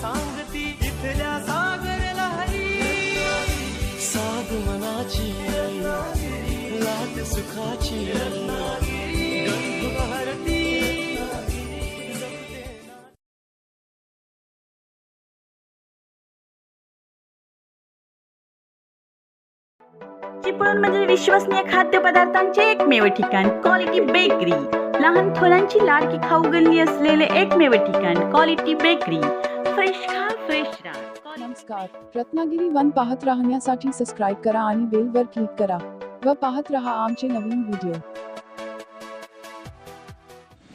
सांगती इथल्या सागर लहरी साध मनाची लाट सुखाची भारती चिपळूण म्हणजे विश्वसनीय खाद्यपदार्थांचे एकमेव ठिकाण क्वालिटी बेकरी लहान थोरांची लाडकी खाऊ गल्ली असलेले एकमेव ठिकाण क्वालिटी बेकरी फ्रेश खा फ्रेश राहा Quality नमस्कार. रत्नागिरी वन पाहत राहण्यासाठी सबस्क्राईब करा आणि बेल वर क्लिक करा व पाहत रहा आमचे नवीन व्हिडिओ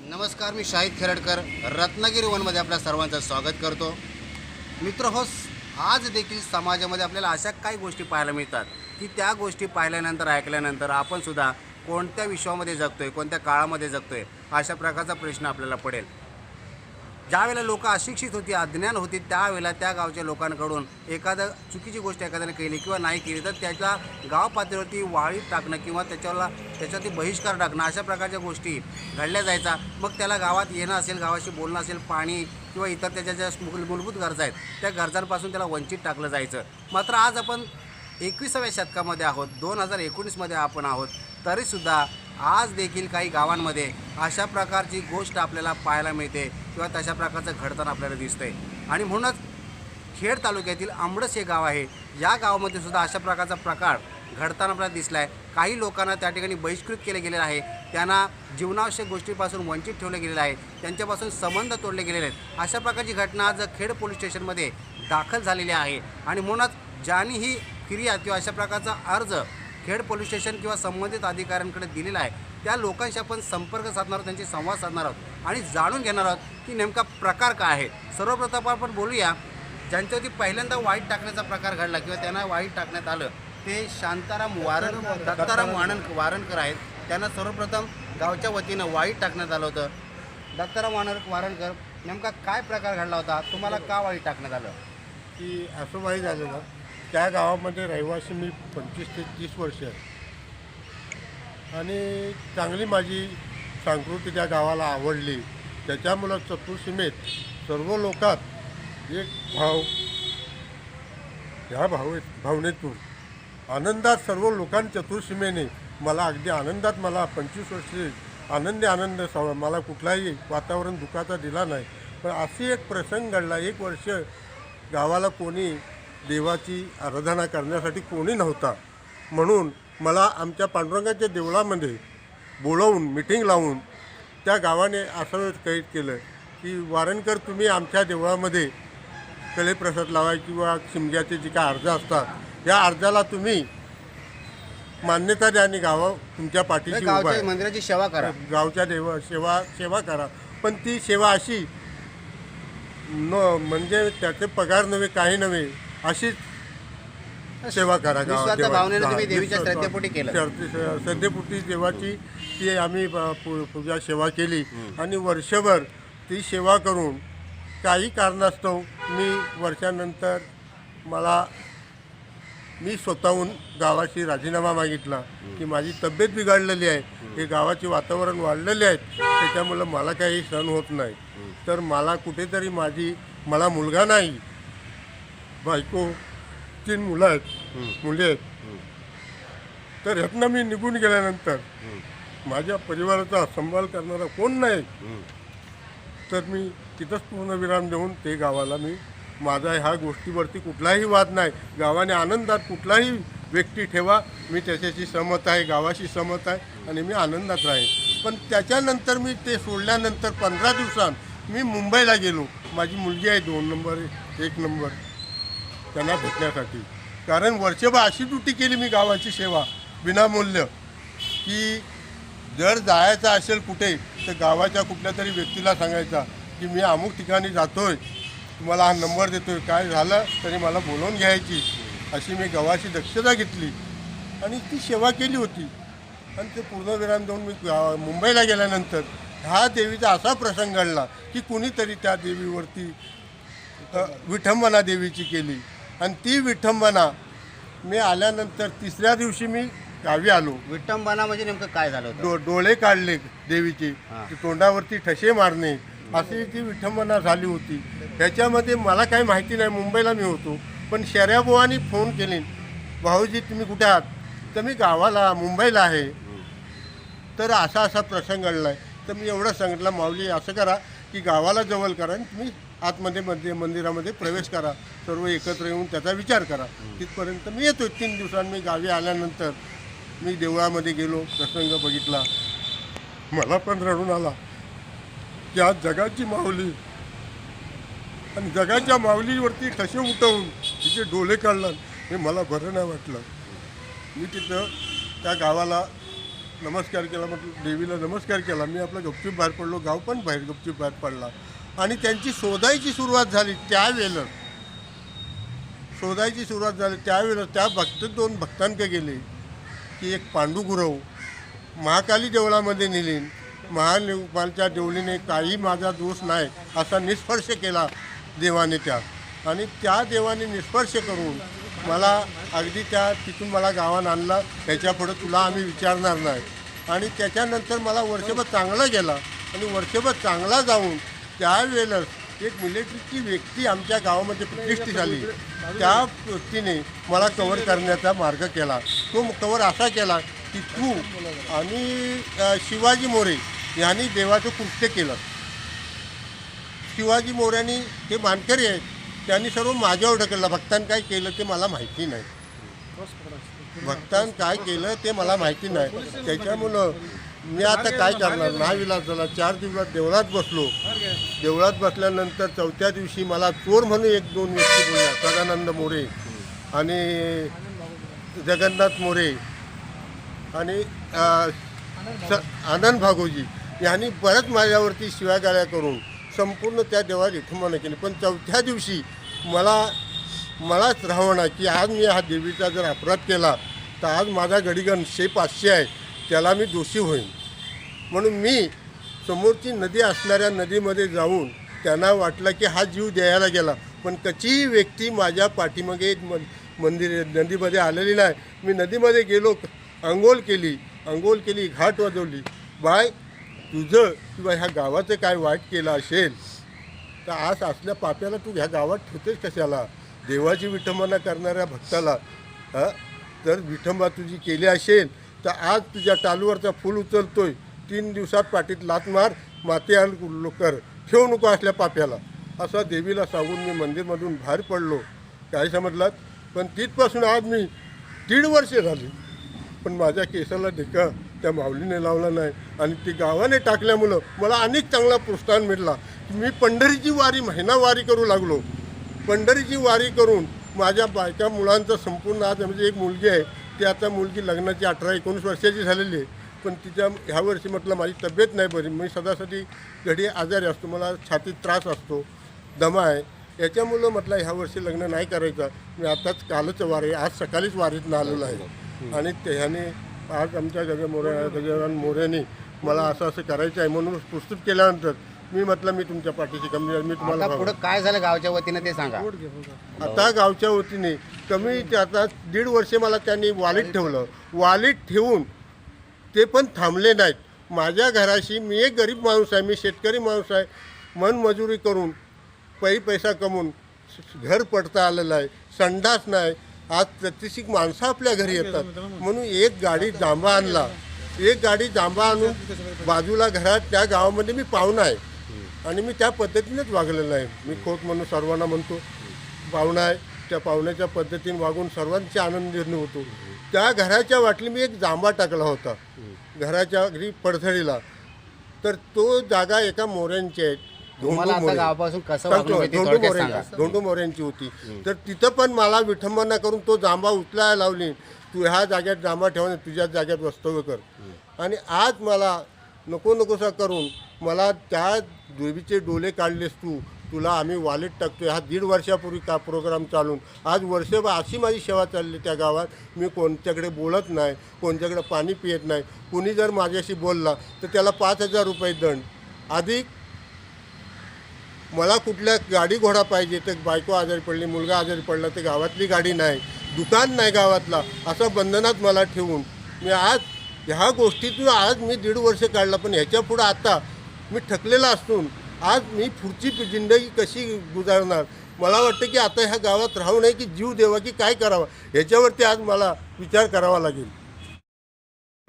नमस्कार मी शाहिद खेरडकर. रत्नागिरी वनमध्ये आपल्या सर्वांचं स्वागत करतो. मित्र हो आज देखील समाजामध्ये आपल्याला अशा काही गोष्टी पाहायला मिळतात की त्या गोष्टी पाहिल्यानंतर ऐकल्यानंतर आपण सुद्धा कोणत्या विश्वामध्ये जगतोय कोणत्या काळामध्ये जगतोय अशा प्रकारचा प्रश्न आपल्याला पडेल. ज्यावेळेला लोक अशिक्षित होती अज्ञान होती त्यावेळेला त्या गावच्या लोकांकडून एखादं चुकीची गोष्ट एखाद्याने केली किंवा नाही केली तर त्याच्या गाव पातळीवरती वाळीत टाकणं किंवा त्याच्याला त्याच्यावरती बहिष्कार टाकणं अशा प्रकारच्या गोष्टी घडल्या जायचा मग त्याला गावात येणं असेल गावाशी बोलणं असेल पाणी किंवा इतर त्याच्या ज्या मूलभूत गरजा आहेत त्या गरजांपासून त्याला वंचित टाकलं जायचं. मात्र आज आपण एकविसाव्या शतकामध्ये आहोत दोन हजार एकोणीसमध्ये आपण आहोत. तरीसुद्धा आज देखील काही गावांमध्ये अशा प्रकारची गोष्ट आपल्याला पाहायला मिळते किंवा तशा प्रकारचं घडताना आपल्याला दिसतंय. आणि म्हणूनच खेड तालुक्यातील आंबडस हे गाव आहे. या गावामध्ये सुद्धा अशा प्रकारचा प्रकार घडताना आपल्याला दिसला आहे काही लोकांना त्या ठिकाणी बहिष्कृत केले गेलेलं आहे. त्यांना जीवनावश्यक गोष्टीपासून वंचित ठेवलं गेलेलं आहे. त्यांच्यापासून संबंध तोडले गेलेले आहेत. अशा प्रकारची घटना आज खेड पोलीस स्टेशनमध्ये दाखल झालेली आहे. आणि म्हणूनच ज्यांनी ही फिर्याद किंवा अशा प्रकारचा अर्ज खेड पोलीस स्टेशन किंवा संबंधित अधिकाऱ्यांकडे दिलेला आहे. त्या लोकांशी आपण संपर्क साधणार आहोत त्यांची संवाद साधणार आहोत आणि जाणून घेणार आहोत की नेमका प्रकार काय आहे. सर्वप्रथम आपण बोलूया ज्यांच्यावरती पहिल्यांदा वाईट टाकण्याचा प्रकार घडला किंवा त्यांना वाईट टाकण्यात आलं ते शांताराम वारण दत्ताराम वाणन वारणकर आहेत. त्यांना सर्वप्रथम गावच्या वतीनं वाईट टाकण्यात आलं होतं. दत्ताराम वाणर वारणकर नेमका काय प्रकार घडला होता? तुम्हाला का वाईट टाकण्यात आलं? की असं माहीत झालं त्या गावामध्ये रहिवासी मी पंचवीस ते तीस वर्ष आहे. आणि चांगली माझी संस्कृती त्या गावाला आवडली. त्याच्यामुळं चतुर्सीमेत सर्व लोकात एक भाव ह्या भाव भावनेतून आनंदात सर्व लोकांच्या चतुर्सीमेने मला अगदी आनंदात मला पंचवीस वर्षे आनंदी आनंद साव मला कुठलाही वातावरण दुखाचा दिला नाही. पण अशी एक प्रसंग घडला. एक वर्ष गावाला कोणी देवाची आराधना करण्यासाठी कोणी नव्हता. म्हणून मला आमच्या पांडुरंगाच्या देवळामध्ये बोलवून मिटिंग लावून त्या गावाने असं कैद केलं की वारणकर तुम्ही आमच्या देवळामध्ये कलेप्रसाद लावाय किंवा शिमग्याचे जे काय अर्ज असतात या अर्जाला तुम्ही मान्यता द्या आणि गावा तुमच्या पाठीशी उभा गावच्या आहे. मंदिराची सेवा करा. गावच्या देव सेवा सेवा करा. पण ती सेवा अशी न म्हणजे त्याचे पगार नव्हे काही नव्हे अशीच सेवा करा भावनेनं तुम्ही देवीच्या निस्वार्थ- श्रद्धेपोटी केलं. श्रद्धे- श्रद्धेपोटी देवाची ती आम्ही प- पू- पूजा सेवा केली. आणि वर्षभर ती सेवा करून काही कारणास्तव मी वर्षानंतर मला मी स्वतःहून गावाशी राजीनामा मागितला की माझी तब्येत बिघडलेली आहे. हे गावाचे वातावरण वाढलेले आहेत त्याच्यामुळं मला काही सण होत नाही. तर मला कुठेतरी माझी मला मुलगा नाही. बायको तीन मुलं आहेत मुले आहेत. तर ह्यातनं मी निघून गेल्यानंतर माझ्या परिवाराचा सांभाळ करणारा कोण नाही? तर मी तिथंच पूर्णविराम देऊन ते गावाला मी माझा ह्या गोष्टीवरती कुठलाही वाद नाही. गावाने आनंदात कुठलाही व्यक्ती ठेवा मी त्याच्याशी सहमत आहे गावाशी सहमत आहे आणि मी आनंदात राहीन. पण त्याच्यानंतर मी ते सोडल्यानंतर पंधरा दिवसांत मी मुंबईला गेलो. माझी मुलगी आहे दोन नंबर एक नंबर. त्यांना भेटण्यासाठी. कारण वर्षभर अशी ड्युटी केली मी गावाची सेवा विनामूल्य की जर जायचं असेल कुठे तर गावाच्या कुठल्या तरी व्यक्तीला सांगायचा की मी अमुक ठिकाणी जातोय तुम्हाला हा नंबर देतोय काय झालं तरी मला बोलवून घ्यायची. अशी मी गावाची दक्षता घेतली. आणि ती सेवा केली होती. आणि ते पूर्णविराम देऊन मी मुंबईला गेल्यानंतर ह्या देवीचा असा प्रसंग घडला की कुणीतरी त्या देवीवरती विठंबना देवीची केली. आणि ती विठंबना मी आल्यानंतर तिसऱ्या दिवशी मी गावी आलो. विटंबना म्हणजे नेमकं काय झालं होतं? डो डोळे काढले देवीचे हां. ते तोंडावरती ठसे मारणे. अशी ती विठंबना झाली होती. ह्याच्यामध्ये मला काही माहिती नाही मुंबईला मी होतो. पण शर्याबुवानी फोन केली. भाऊजी तुम्ही कुठे आहात? तर मी गावाला मुंबईला आहे. तर असा असा प्रसंग घडला आहे तर मी एवढं सांगितलं माऊली असं करा. की गावाला जवळ करा आणि तुम्ही आतमध्ये मध्ये मंदिरामध्ये प्रवेश करा. सर्व एकत्र येऊन त्याचा विचार करा. तिथपर्यंत मी येतो तीन दिवसांनी मी गावी आल्यानंतर मी देवळामध्ये गेलो प्रसंग बघितला. मला पण रडून आला. की आज जगाची माऊली आणि जगाच्या माऊलीवरती कसे उठवून तिचे डोले काढला हे मला बरं नाही वाटलं. मी तिथं त्या गावाला नमस्कार केला म्हटलं देवीला नमस्कार केला. मी आपला गपचूप बाहेर पडलो गाव पण बाहेर गपचूप बाहेर पडला. आणि त्यांची शोधायची सुरुवात झाली त्यावेळेला. शोधायची सुरुवात झाली त्यावेळेला त्या भक्त दोन भक्तांकडे गेले की एक पांडुगुरव महाकाली देवळामध्ये नेली. महाकालच्या देवळीने काही माझा दोष नाही असा निस्पर्श केला देवाने त्या. आणि त्या देवाने निस्पर्श करून मला अगदी त्या तिथून मला गावात आणला त्याच्यापुढं तुला आम्ही विचारणार नाही. आणि त्याच्यानंतर मला वर्षभर चांगला गेला. आणि वर्षभर चांगला जाऊन त्यावेळेला एक मिलिटरीची व्यक्ती आमच्या गावामध्ये प्रतिष्ठित झाली. त्या व्यक्तीने मला कवर करण्याचा मार्ग केला. तो कवर असा केला की तू आणि शिवाजी मोरे यांनी देवाचं कृत्य केलं. शिवाजी मोऱ्यांनी ते मानकरी आहेत त्यांनी सर्व माझ्यावर ढकललं. भक्तांनी काय केलं ते मला माहिती नाही. भक्तान काय केलं ते मला माहिती नाही. त्याच्यामुळं मी आता काय करणार? नाही विलास झाला चार दिवसात देवळात बसलो. देवळात बसल्यानंतर चौथ्या दिवशी मला चोर म्हणून एक दोन व्यक्ती बोलल्या. सदानंद मोरे आणि जगन्नाथ मोरे आणि स आनंद भागोजी. यांनी परत माझ्यावरती शिवागाळ्या करून संपूर्ण त्या देवाची ठुमानं केली. पण चौथ्या दिवशी मला मलाच राहणार की आज मी हा देवीचा जर अपराध केला तर आज माझा गडीगण शे पाचशे आहे त्याला मी दोषी होईन. म्हणून मी समोरची नदी असणाऱ्या नदीमध्ये जाऊन त्यांना वाटलं की हा जीव द्यायला गेला. पण कचीही व्यक्ती माझ्या पाठीमागे म मंदिर नदीमध्ये आलेली नाही. मी नदीमध्ये गेलो आंघोळ केली अंघोळ केली घाट वाजवली. बाय तुझं किंवा ह्या गावाचं काय वाईट केलं असेल तर आज असल्या पाप्याला तू ह्या गावात ठेवतेस कशाला? देवाची विठंबना करणाऱ्या भक्ताला हं? जर विठंबा तुझी केली असेल तर आज तुझ्या टालूवरचा फूल उचलतोय. तीन दिवसात पाठीत लात मार माती आण कर. ठेवू नको असल्या पाप्याला. असं देवीला सांगून मी मंदिरमधून बाहेर पडलो. काय समजलात? पण तिथपासून आज मी दीड वर्षे झाली. पण माझ्या केसाला ढेका त्या माऊलीने लावला नाही. आणि ती गावाने टाकल्यामुळं मला अनेक चांगला प्रोत्साहन मिळाला. मी पंढरीची वारी महिना वारी करू लागलो. पंढरीची वारी करून माझ्या बायका मुलांचं संपूर्ण आज म्हणजे एक मुलगी आहे. ती आता मुलगी लग्नाची अठरा एकोणीस वर्षाची झालेली आहे. पण तिच्या ह्या वर्षी म्हटलं माझी तब्येत नाही बरी. मी सदासाठी घडी आजारी असतो. मला छातीत त्रास असतो. दमा आहे. याच्यामुळं म्हटलं ह्या वर्षी लग्न नाही करायचं. मी आताच कालच वारी आज सकाळीच वारीतनं आलेलो आहे. आणि ते ह्याने आज आमच्या गज मोरे गजानन मोऱ्याने मला असं असं करायचं आहे म्हणून प्रस्तुत केल्यानंतर मी म्हटलं मी तुमच्या पाठीशी कमी मी तुम्हाला आता पुढं काय झालं गावच्या वतीनं ते सांगा. आता गावच्या वतीने कमी ते आता दीड वर्षे मला त्यांनी वालीत ठेवलं. वालीत ठेवून ते पण थांबले नाहीत. माझ्या घराशी मी एक गरीब माणूस आहे मी शेतकरी माणूस आहे. मनमजुरी करून पै पैसा कमवून घर पडता आलेलं आहे. संडास नाही. आज प्रतिष्ठित माणसं आपल्या घरी येतात. म्हणून एक गाडी जांबा आणला. एक गाडी जांबा आणून बाजूला घरात त्या गावामध्ये मी पाहुणा आहे. आणि मी त्या पद्धतीनेच वागलेलो आहे. मी खोत म्हणून सर्वांना म्हणतो पाहुणा आहे. त्या पाहुण्याच्या पद्धतीने वागून सर्वांचे आनंद होतो. त्या घराच्या वाटली मी एक जांबा टाकला होता. घराच्या घरी पडझडीला. तर तो जागा एका मोऱ्यांची आहे. तुम्हाला आता मोरे. गावापासून कसं सांगतो, वागणूक येते धोंडू थोडक्यात मोऱ्यांची सांगा. धोंडू मोऱ्यांची होती. तर तिथं पण मला विठंबना करून तो जांबा उचलायला लावली. तू ह्या जाग्यात जांबा ठेवून तुझ्या जाग्यात वास्तव्य कर. आणि आज मला नको नकोसा करून मला त्या देवीचे डोले काढलेस तू. तुला आम्ही वालेट टाकतोय. हा दीड वर्षापूर्वी का प्रोग्राम चालून. आज वर्षभर अशी माझी सेवा चालली त्या गावात. मी कोणत्याकडे बोलत नाही कोणत्याकडे पाणी पित नाही. कुणी जर माझ्याशी बोलला तर त्याला पाच हजार रुपये दंड. अधिक मला कुठल्या गाडी घोडा पाहिजे तर बायको आजारी पडली मुलगा आजारी पडला तर गावातली गाडी नाही दुकान नाही गावातला असं बंधनात मला ठेवून मी आज ह्या गोष्टीतून आज मी दीड वर्ष काढला पण ह्याच्या पुढं आता मी थकलेला असून आज मी पुढची जिंदगी कशी गुजारणार? मला वाटतं की आता ह्या गावात राहू नये की जीव देवा की काय करावं? ह्याच्यावरती आज मला विचार करावा लागेल.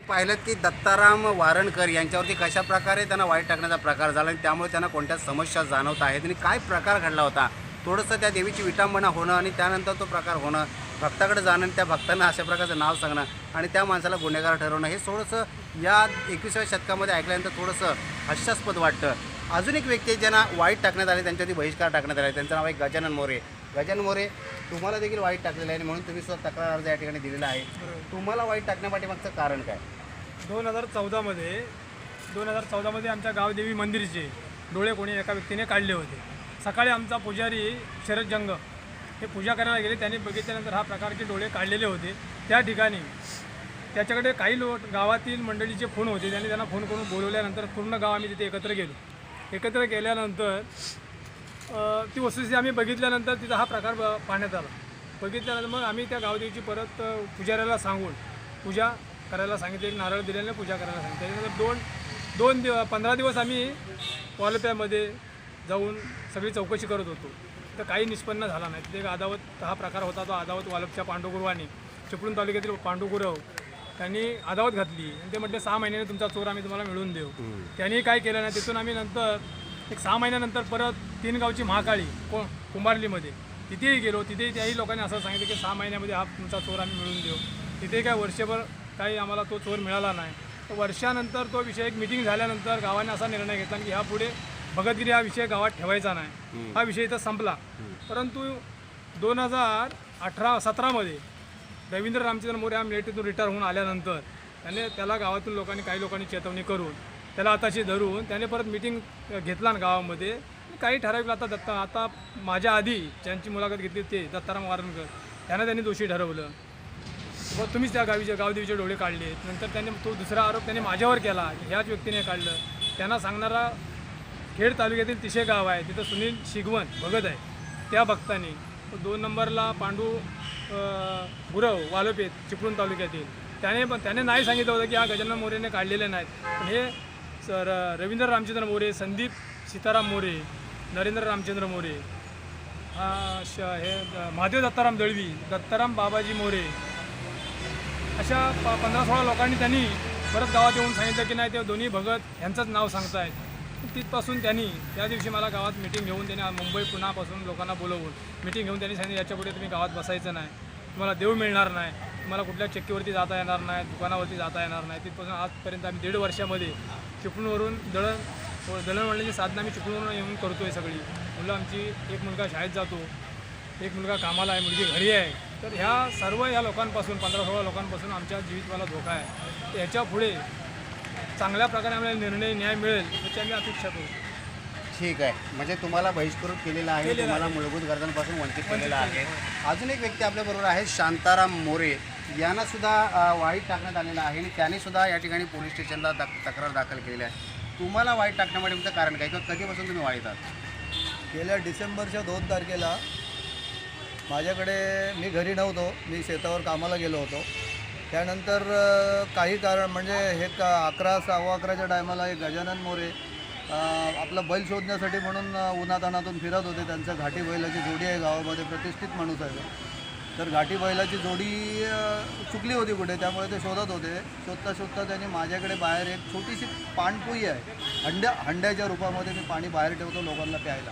पाहिलं की दत्ताराम वारणकर यांच्यावरती कशा प्रकारे त्यांना वाईट टाकण्याचा प्रकार झाला आणि त्यामुळे त्यांना कोणत्या समस्या जाणवत आहेत आणि काय प्रकार घडला होता? थोडंसं त्या देवीची विटंबना होणं आणि त्यानंतर तो प्रकार होणं भक्ताकडे जाणं आणि त्या भक्तांना अशा प्रकारचं नाव सांगणं आणि त्या माणसाला गुन्हेगार ठरवणं हे थोडंसं या एकविसाव्या शतकामध्ये ऐकल्यानंतर थोडंसं हास्यास्पद वाटतं. अजून एक व्यक्ती ज्यांना वाईट टाकण्यात आले त्यांच्यावरती बहिष्कार टाकण्यात आला. त्यांचं नाव आहे गजानन मोरे. गजानन मोरे तुम्हाला देखील वाईट टाकलेलं आहे म्हणून तुम्ही सुद्धा तक्रार अर्ज या ठिकाणी दिलेला आहे. तुम्हाला वाईट टाकण्यापाठीमागचं कारण काय? दोन हजार चौदामध्ये दोन हजार चौदामध्ये आमच्या गावदेवी मंदिरचे डोळे कोणी एका व्यक्तीने काढले होते. सकाळी आमचा पुजारी शरद जंग हे पूजा करायला गेले. त्यांनी बघितल्यानंतर हा प्रकारचे डोळे काढलेले होते. त्या ठिकाणी त्याच्याकडे काही लोक गावातील मंडळीचे फोन होते. त्यांनी त्यांना फोन करून बोलवल्यानंतर पूर्ण गाव आम्ही तिथे एकत्र गेलो. एकत्र गेल्यानंतर ती वस्तुस्थिती आम्ही बघितल्यानंतर तिथं हा प्रकार ब- पाहण्यात आला. बघितल्यानंतर मग आम्ही त्या गावदेवीची परत पुजाऱ्याला सांगून पूजा करायला सांगितले नारळ दिल्याने पूजा करायला सांगितले. त्याच्यानंतर दोन दोन दिव पंधरा दिवस आम्ही वालप्यामध्ये जाऊन सगळी चौकशी करत होतो. तर काही निष्पन्न झाला नाही. तिथे एक अदावत हा प्रकार होता तो अदावत वालपच्या पांडुगुरवानी चिपळूण तालुक्यातील पांडुगुरव त्यांनी अदावत घातली. आणि ते म्हटले सहा महिन्याने तुमचा चोर आम्ही तुम्हाला मिळवून देऊ. त्यांनी काय केलं नाही तिथून आम्ही नंतर एक सहा महिन्यानंतर परत तीन गावची महाकाळी को कुंभारलीमध्ये तिथेही गेलो. तिथेही त्याही लोकांनी असं सांगितलं की सहा महिन्यामध्ये हा तुमचा चोर आम्ही मिळवून देऊ. तिथे काय वर्षभर काही आम्हाला तो चोर मिळाला नाही. तर वर्षानंतर तो विषय एक मिटिंग झाल्यानंतर गावाने असा निर्णय घेतला की ह्यापुढे भगतगिरी हा विषय गावात ठेवायचा नाही. हा विषय इथं संपला. परंतु दोन हजार अठरा सतरामध्ये रवींद्र रामचंद्र मोरे हा मिलिटरीतून रिटायर होऊन आल्यानंतर त्याने त्याला गावातील लोकांनी काही लोकांनी चेतवणी करून त्याला आताशी धरून त्याने परत मिटिंग घेतला ना गावामध्ये. काही ठराविक आता दत्ता आता माझ्या आधी ज्यांची मुलाखत घेतली ते दत्ताराम वारणकर त्यांना त्यांनी दोषी ठरवलं. व तुम्हीच त्या गावीचे गावदेवीचे डोळे काढले. नंतर त्याने तो दुसरा आरोप त्याने माझ्यावर केला. की ह्याच व्यक्तीने काढलं. त्यांना सांगणारा खेड तालुक्यातील तिशे गाव आहे. तिथं सुनील शिगवण भगत आहे. त्या भक्ताने दोन नंबरला पांडू गुरव वालोपेत चिपळूण तालुक्यातील. त्याने पण त्याने नाही सांगितलं होतं की हा गजानन मोरेने काढलेले नाहीत. पण हे सर रवींद्र रामचंद्र मोरे संदीप सीताराम मोरे नरेंद्र रामचंद्र मोरे हा श हे द- महादेव दत्ताराम दळवी दत्ताराम बाबाजी मोरे अशा प पंधरा सोळा लोकांनी त्यांनी परत गावात येऊन सांगितलं की नाही ते दोन्ही भगत यांचंच नाव सांगतायत. तिथपासून त्यांनी त्या दिवशी मला गावात मिटिंग घेऊन त्यांनी मुंबई पुण्यापासून लोकांना बोलवून मिटिंग घेऊन त्यांनी सांगितलं याच्यापुढे तुम्ही गावात बसायचं नाही. तुम्हाला देव मिळणार नाही. तुम्हाला कुठल्या चक्कीवरती जाता येणार नाही दुकानावरती जाता येणार नाही. तिथपासून आजपर्यंत आम्ही दीड वर्षामध्ये चिपळूणवरून दळण दळणवळण्याची दळणवळणाची साधनं आम्ही चिपळूणवरून येऊन करतो आहे सगळी. मुलं आमची एक मुलगा शाळेत जातो एक मुलगा कामाला आहे मुलगी घरी आहे. तर ह्या सर्व या लोकांपासून पंधरा सोळा लोकांपासून आमच्या जीवितवाला धोका आहे. तर ह्याच्या पुढे चांगल्या प्रकारे आम्हाला निर्णय न्याय मिळेल याची आम्ही अपेक्षा करू. ठीक आहे. म्हणजे तुम्हाला बहिष्कृत केलेला आहे केलेलं तुम्हाला मूलभूत गरजांपासून वंचित केलेला आहे. अजून एक व्यक्ती आपल्याबरोबर आहे शांताराम मोरे. यांना सुद्धा अ, वाईट टाकण्यात आलेला आहे आणि त्यांनी सुद्धा या ठिकाणी पोलीस स्टेशनला दा तक्रार दाखल केलेली आहे. तुम्हाला वाईट टाकण्यामध्ये तुमचं कारण काय? किंवा कधीपासून तुम्ही वाईट आहात? गेल्या डिसेंबरच्या दोन तारखेला माझ्याकडे मी घरी नव्हतो. मी शेतावर कामाला गेलो होतो. त्यानंतर काही कारण म्हणजे हे का अकरा सव्वा अकराच्या टायमाला एक गजानन मोरे आपला बैल शोधण्यासाठी म्हणून उन्हातानातून फिरत होते. त्यांचं घाटी बैलाची जोडी आहे. गावामध्ये प्रतिष्ठित माणूस आहे तर घाटी बैलाची जोडी चुकली होती कुठे? त्यामुळे ते शोधत होते. शोधता शोधता त्यांनी माझ्याकडे बाहेर एक छोटीशी पाणपोई आहे. हंड्या हंड्याच्या रूपामध्ये मी पाणी बाहेर ठेवतो लोकांना प्यायला.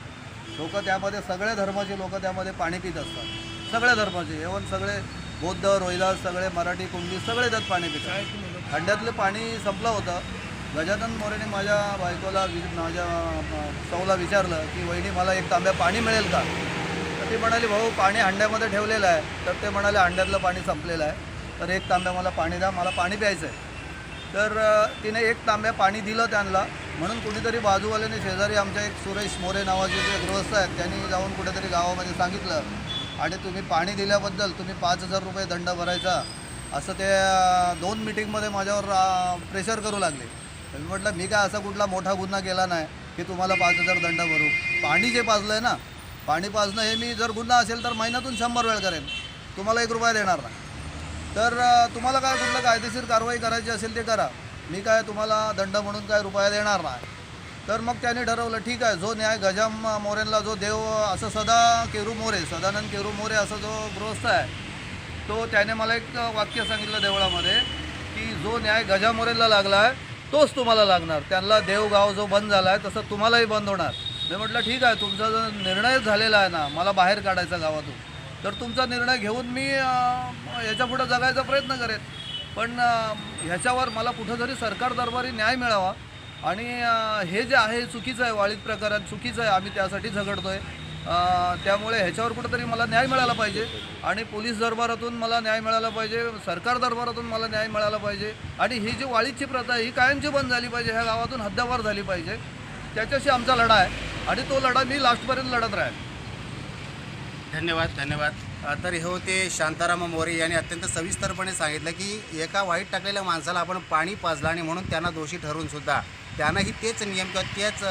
लोक त्यामध्ये सगळ्या धर्माचे लोक त्यामध्ये पाणी पित असतात. सगळ्या धर्माचे एवन सगळे बौद्ध रोहिदास सगळे मराठी कुंडी सगळे त्यात पाणी पितात. हंड्यातलं पाणी संपलं होतं. गजानन मोरेने माझ्या बायकोला वि माझ्या सौला विचारलं की वहिनी मला एक तांब्या पाणी मिळेल का? तर ती म्हणाली भाऊ पाणी हंड्यामध्ये ठेवलेलं आहे. तर ते म्हणाले हंड्यातलं पाणी संपलेलं आहे. तर एक तांब्या मला पाणी द्या मला पाणी प्यायचं आहे तर तिने एक तांब्या पाणी दिलं त्यांना. म्हणून कुणीतरी बाजूवाल्याने शेजारी आमच्या एक सुरेश मोरे नावाचे जे गृहस्थ आहेत त्यांनी जाऊन कुठेतरी गावामध्ये सांगितलं. आणि तुम्ही पाणी दिल्याबद्दल तुम्ही पाच हजार रुपये दंड भरायचा. असं ते दोन मिटिंगमध्ये माझ्यावर प्रेशर करू लागले. तर मी म्हटलं मी काय असा कुठला मोठा गुन्हा केला नाही की तुम्हाला पाच हजार दंड भरू? पाणी जे पाजलं आहे ना पाणी पाजणं हे मी जर गुन्हा असेल तर महिन्यातून शंभर वेळ करेन. तुम्हाला एक रुपया देणार नाही. तर तुम्हाला काय कुठलं कायदेशीर कारवाई करायची असेल ते करा. मी काय तुम्हाला दंड म्हणून काय रुपया देणार नाही. तर मग त्याने ठरवलं ठीक आहे जो न्याय गजाम मोरेनला जो देव असं सदा केरू मोरे सदानंद केरू मोरे असा जो गृहस्थ आहे तो त्याने मला एक वाक्य सांगितलं देवळामध्ये की जो न्याय गजा मोरेला लागला आहे तोच तुम्हाला लागणार. त्यांना देवगाव जो बंद झाला आहे तसं तुम्हालाही बंद होणार. मी म्हटलं ठीक आहे तुमचा जो निर्णय झालेला आहे ना मला बाहेर काढायचा गावातून. तर तुमचा निर्णय घेऊन मी अं, याच्या पुढं जगायचा प्रयत्न करेन. पण ह्याच्यावर मला कुठंतरी सरकार दरबारी न्याय मिळावा. आणि हे जे आहे चुकीचं आहे वाळीत प्रकारात चुकीचं आहे आम्ही त्यासाठी झगडतो आहे त्यामुळे ह्याच्यावर कुठंतरी मला न्याय मिळाला पाहिजे. आणि पोलीस दरबारातून मला न्याय मिळाला पाहिजे सरकार दरबारातून मला न्याय मिळाला पाहिजे. आणि ही जी वाळीची प्रथा आहे ही कायमची बंद झाली पाहिजे ह्या गावातून हद्दावार झाली पाहिजे. त्याच्याशी आमचा लढा आहे. आणि तो लढा मी लास्टपर्यंत लढत राहील धन्यवाद धन्यवाद. तर हे होते शांताराम मोरे यांनी अत्यंत सविस्तरपणे सांगितलं की एका वाईट टाकलेल्या माणसाला आपण पाणी पाजलं आणि म्हणून त्यांना दोषी ठरवून सुद्धा. त्यांनाही तेच नियम किंवा तेच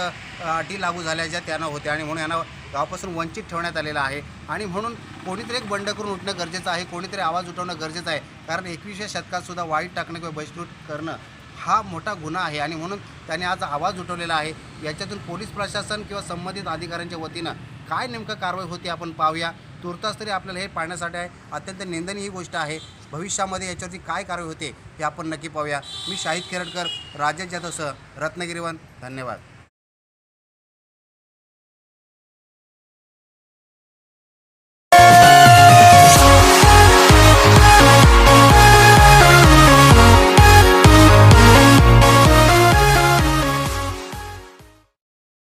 अटी लागू झाल्या ज्या त्यांना होत्या आणि म्हणून यांना गावापासून वंचित ठेवण्यात आलेलं आहे. आणि म्हणून कोणीतरी एक बंड करून उठणं गरजेचं आहे कोणीतरी आवाज उठवणं गरजेचं आहे. कारण एकविसव्या शतकातसुद्धा वाईट टाकणं किंवा बहिष्कृत करणं हा मोठा गुन्हा आहे आणि म्हणून त्याने आज आवाज उठवलेला आहे. याच्यातून पोलीस प्रशासन किंवा संबंधित अधिकाऱ्यांच्या वतीनं काय नेमकं कारवाई होती आपण पाहूया. तुर्तास तरी आपल्याला हे पाहण्यासाठी आहे. अत्यंत निंदनीय ही गोष्ट आहे. भविष्यामध्ये याच्यावरती काय कारवाई होते हे आपण नक्की पाहूया. मी शाहिद केरडकर राजेश जाधवसह रत्नागिरीवन धन्यवाद.